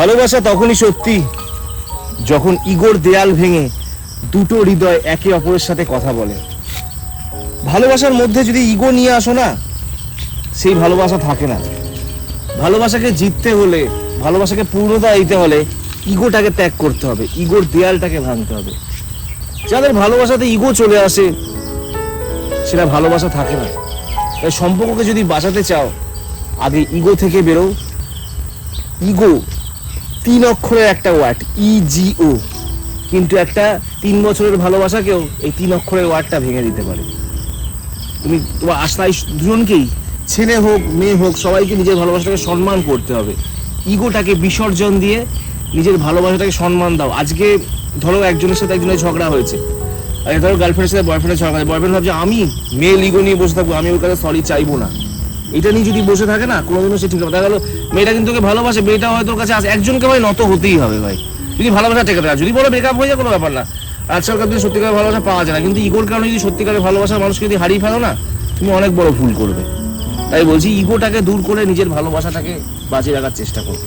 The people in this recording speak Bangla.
ভালোবাসা তখনই সত্যি যখন ইগোর দেয়াল ভেঙে দুটো হৃদয় একে অপরের সাথে কথা বলে। ভালোবাসার মধ্যে যদি ইগো নিয়ে আসো না, সেই ভালোবাসা থাকে না। ভালোবাসাকে জিততে হলে, ভালোবাসাকে পূর্ণতা দিতে হলে ইগোটাকে ত্যাগ করতে হবে, ইগোর দেয়ালটাকে ভাঙতে হবে। যাদের ভালোবাসাতে ইগো চলে আসে, সেটা ভালোবাসা থাকে না। তাই সম্পর্ককে যদি বাঁচাতে চাও, আগে ইগো থেকে বেরো। ইগো তিন অক্ষরের একটা ওয়ার্ড ইজিও কিন্তু একটা তিন বছরের ভালোবাসাকেও এই তিন অক্ষরের ওয়ার্ডটা ভেঙে দিতে পারে। তুমি তোমার আশায় দুজনকেই, ছেলে হোক, মেয়ে হোক, সবাইকে নিজের ভালোবাসাটাকে সম্মান করতে হবে। ইগোটাকে বিসর্জন দিয়ে নিজের ভালোবাসাটাকে সম্মান দাও। আজকে ধরো একজনের সাথে একজনের ঝগড়া হয়েছে। আর ধরো গার্লফ্রেন্ডের সাথে বয়ফ্রেন্ডের ঝগড়া বয়ফ্রেন্ড ভাবছে, আমি মেল ইগো নিয়ে বসে থাকব, আমি ওর কাছে সরি চাইব না। এটা নিয়ে যদি বসে থাকে না, কোনোদিনও সে ঠিক হবে দেখা গেলো, মেয়েটা কিন্তু ওকে ভালোবাসে, মেয়েটা হয়তো কাছে আসে একজনকে ভাই নত হতেই হবে ভাই। যদি ভালোবাসা টেকে থাকে যদি বলো ব্রেকআপ হয়ে যায়, কোনো ব্যাপার না। আজকালকার দিনে সত্যিকারের ভালোবাসা পাওয়া যায় না। কিন্তু ইগোর কারণে যদি সত্যিকারের ভালোবাসার মানুষকে যদি হারিয়ে ফেলো না, তুমি অনেক বড় ভুল করবে। তাই বলছি ইগোটাকে দূর করে নিজের ভালোবাসাটাকে বাঁচিয়ে রাখার চেষ্টা করো।